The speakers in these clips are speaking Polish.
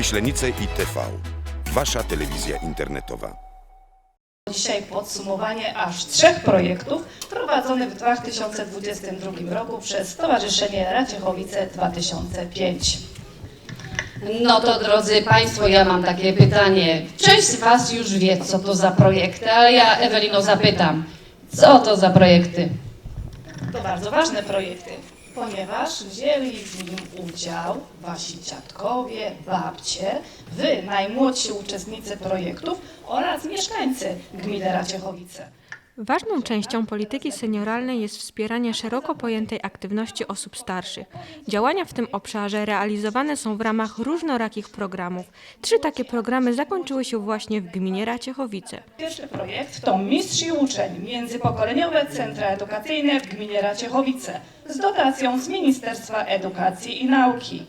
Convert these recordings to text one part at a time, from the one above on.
Myślenice i TV. Wasza telewizja internetowa. Dzisiaj podsumowanie aż trzech projektów prowadzonych w 2022 roku przez Stowarzyszenie Raciechowice 2005. No to drodzy Państwo, ja mam takie pytanie. Część z Was już wie, co to za projekty, ale ja Ewelino zapytam, co to za projekty? To bardzo ważne projekty, ponieważ wzięli w nim udział wasi dziadkowie, babcie, wy, najmłodsi uczestnicy projektów oraz mieszkańcy gminy Raciechowice. Ważną częścią polityki senioralnej jest wspieranie szeroko pojętej aktywności osób starszych. Działania w tym obszarze realizowane są w ramach różnorakich programów. Trzy takie programy zakończyły się właśnie w gminie Raciechowice. Pierwszy projekt to Mistrz i Uczeń, międzypokoleniowe centra edukacyjne w gminie Raciechowice z dotacją z Ministerstwa Edukacji i Nauki.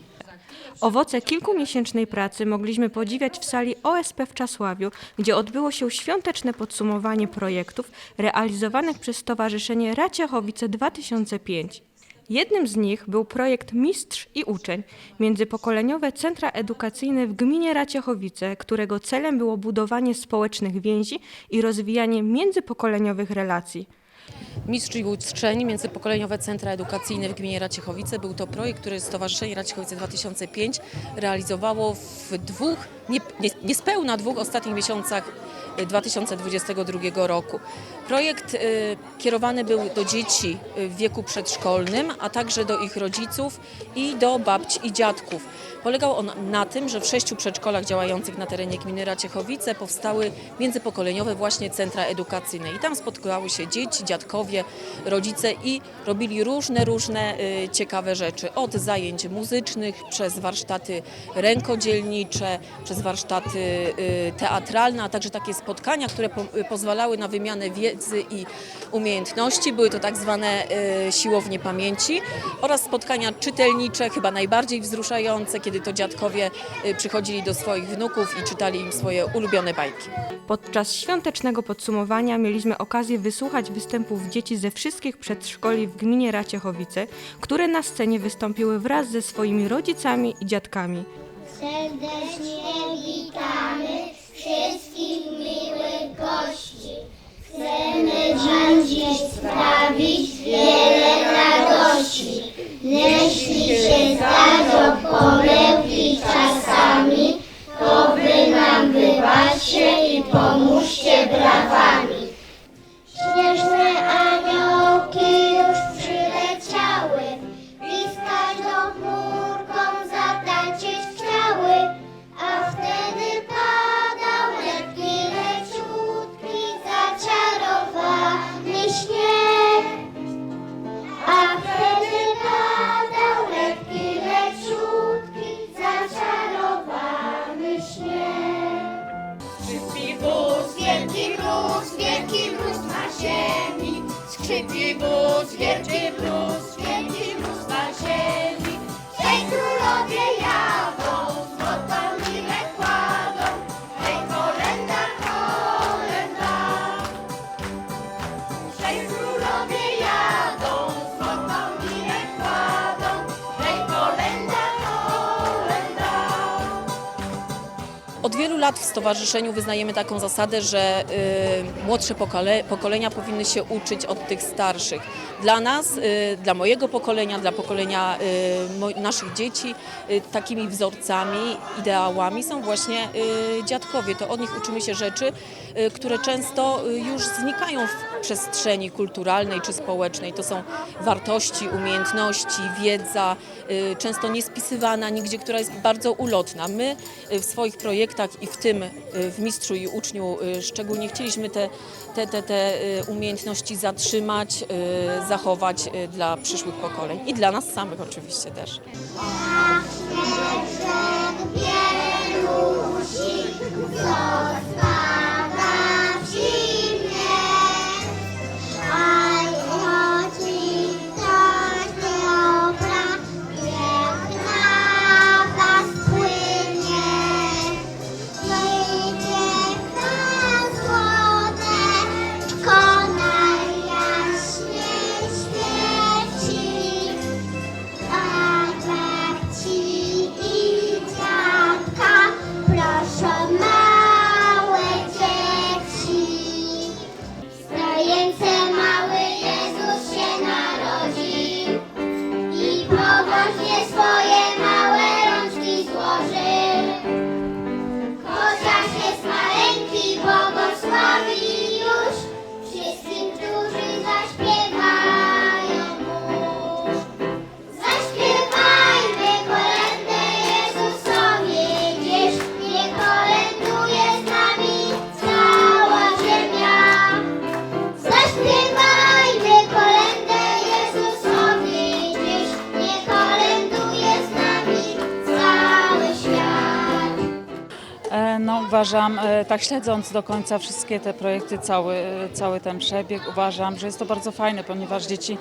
Owoce kilkumiesięcznej pracy mogliśmy podziwiać w sali OSP w Czasławiu, gdzie odbyło się świąteczne podsumowanie projektów realizowanych przez Stowarzyszenie Raciechowice 2005. Jednym z nich był projekt Mistrz i Uczeń, międzypokoleniowe centra edukacyjne w gminie Raciechowice, którego celem było budowanie społecznych więzi i rozwijanie międzypokoleniowych relacji. Mistrz i Uczeń, Międzypokoleniowe Centra Edukacyjne w gminie Raciechowice. Był to projekt, który Stowarzyszenie Raciechowice 2005 realizowało w dwóch, nie, nie, niespełna dwóch ostatnich miesiącach 2022 roku. Projekt y, kierowany był do dzieci y, w wieku przedszkolnym, a także do ich rodziców i do babci i dziadków. Polegał on na tym, że w sześciu przedszkolach działających na terenie gminy Raciechowice powstały międzypokoleniowe właśnie centra edukacyjne i tam spotkały się dzieci, dziadkowie, rodzice i robili różne, różne y, ciekawe rzeczy. Od zajęć muzycznych, przez warsztaty rękodzielnicze, przez warsztaty teatralne, a także takie spotkania, które po, y, pozwalały na wymianę wiedzy i umiejętności. Były to tak zwane y, siłownie pamięci oraz spotkania czytelnicze, chyba najbardziej wzruszające, kiedy to dziadkowie y, przychodzili do swoich wnuków i czytali im swoje ulubione bajki. Podczas świątecznego podsumowania mieliśmy okazję wysłuchać występów dzieci ze wszystkich przedszkoli w gminie Raciechowice, które na scenie wystąpiły wraz ze swoimi rodzicami i dziadkami. Serdecznie witamy wszystkich miłych gości. Chcemy Wam dziś sprawić wiele radości. Jeśli Ojibus, wielki plus. Lat w stowarzyszeniu wyznajemy taką zasadę, że y, młodsze pokole, pokolenia powinny się uczyć od tych starszych. Dla nas, y, dla mojego pokolenia, dla pokolenia y, mo, naszych dzieci, y, takimi wzorcami, ideałami są właśnie y, dziadkowie. To od nich uczymy się rzeczy, y, które często y, już znikają w przestrzeni kulturalnej czy społecznej. To są wartości, umiejętności, wiedza, y, często niespisywana nigdzie, która jest bardzo ulotna. My y, w swoich projektach i w tym y, w Mistrzu i Uczniu szczególnie chcieliśmy te, te, te, te umiejętności zatrzymać, zachować dla przyszłych pokoleń i dla nas samych oczywiście też. Uważam, e, tak śledząc do końca wszystkie te projekty, cały, cały ten przebieg, uważam, że jest to bardzo fajne, ponieważ dzieci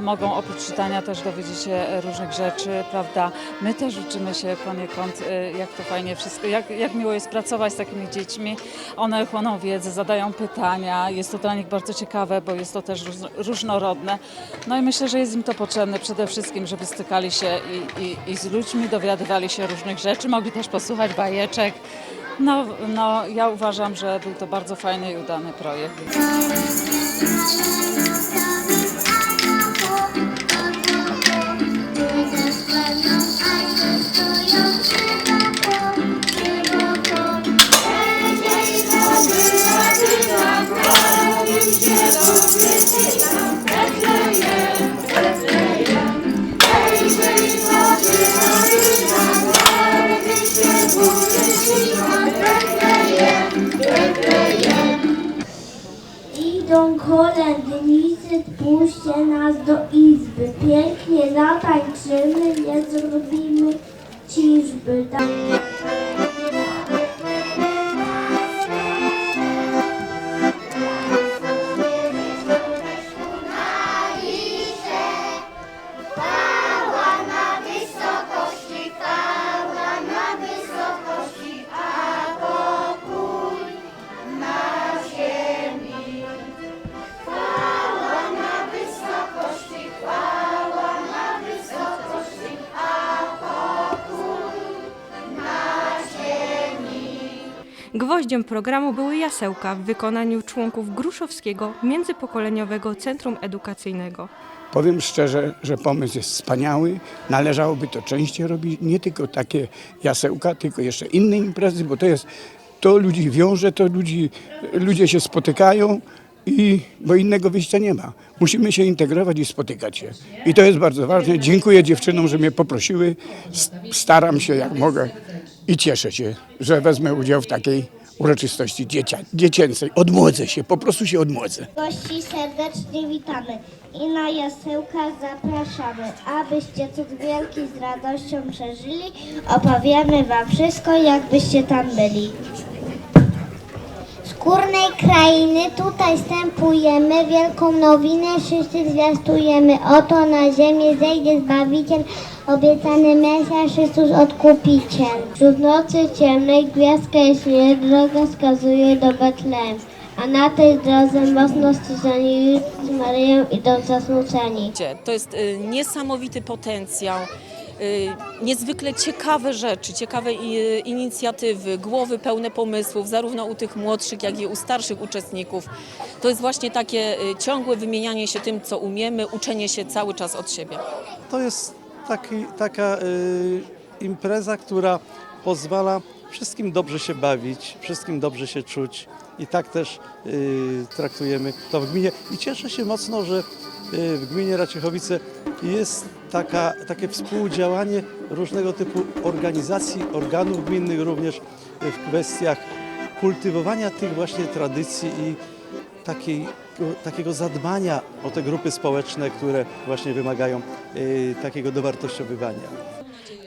mogą oprócz czytania też dowiedzieć się różnych rzeczy, prawda? My też uczymy się poniekąd, e, jak to fajnie wszystko, jak, jak miło jest pracować z takimi dziećmi. One chłoną wiedzę, zadają pytania, jest to dla nich bardzo ciekawe, bo jest to też róż- różnorodne. No i myślę, że jest im to potrzebne przede wszystkim, żeby stykali się i, i, i z ludźmi, dowiadywali się różnych rzeczy, mogli też posłuchać bajeczek. No, no, ja uważam, że był to bardzo fajny i udany projekt. Idą kolędnicy, puśćcie nas do izby. Pięknie zatańczymy, nie zrobimy ciżby. Gwoździem programu były jasełka w wykonaniu członków Gruszowskiego Międzypokoleniowego Centrum Edukacyjnego. Powiem szczerze, że pomysł jest wspaniały. Należałoby to częściej robić, nie tylko takie jasełka, tylko jeszcze inne imprezy, bo to jest, to ludzi wiąże, to ludzi, ludzie się spotykają i, bo innego wyjścia nie ma. Musimy się integrować i spotykać się. I to jest bardzo ważne. Dziękuję dziewczynom, że mnie poprosiły. Staram się jak mogę i cieszę się, że wezmę udział w takiej uroczystości dziecia, dziecięcej. Odmłodzę się, po prostu się odmłodzę. Gości serdecznie witamy i na jasełka zapraszamy. Abyście cud wielki z radością przeżyli, opowiemy wam wszystko, jakbyście tam byli. Górnej krainy tutaj wstępujemy, wielką nowinę wszyscy zwiastujemy. Oto na ziemię zejdzie Zbawiciel, obiecany Mesjasz, Chrystus Odkupiciel. Wśród nocy ciemnej gwiazdka jaśnieje, droga wskazuje do Betlejem. A na tej drodze mocno styżeni z Maryją idą zasmuceni. To jest y, niesamowity potencjał, niezwykle ciekawe rzeczy, ciekawe i- inicjatywy, głowy pełne pomysłów, zarówno u tych młodszych, jak i u starszych uczestników. To jest właśnie takie y, ciągłe wymienianie się tym, co umiemy, uczenie się cały czas od siebie. To jest taki, taka y, impreza, która pozwala wszystkim dobrze się bawić, wszystkim dobrze się czuć i tak też y, traktujemy to w gminie. I cieszę się mocno, że y, w gminie Raciechowice jest taka, takie współdziałanie różnego typu organizacji, organów gminnych również w kwestiach kultywowania tych właśnie tradycji i takiej, takiego zadbania o te grupy społeczne, które właśnie wymagają y, takiego dowartościowywania.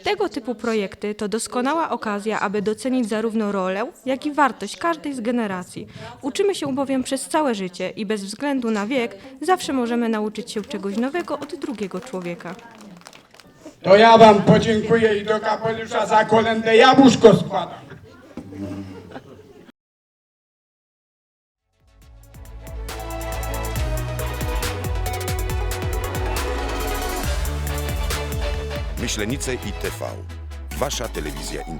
Tego typu projekty to doskonała okazja, aby docenić zarówno rolę, jak i wartość każdej z generacji. Uczymy się bowiem przez całe życie i bez względu na wiek zawsze możemy nauczyć się czegoś nowego od drugiego człowieka. To ja wam podziękuję i do kapelusza za kolędę jabłuszko składam. Myślenice i. Wasza telewizja internetowa.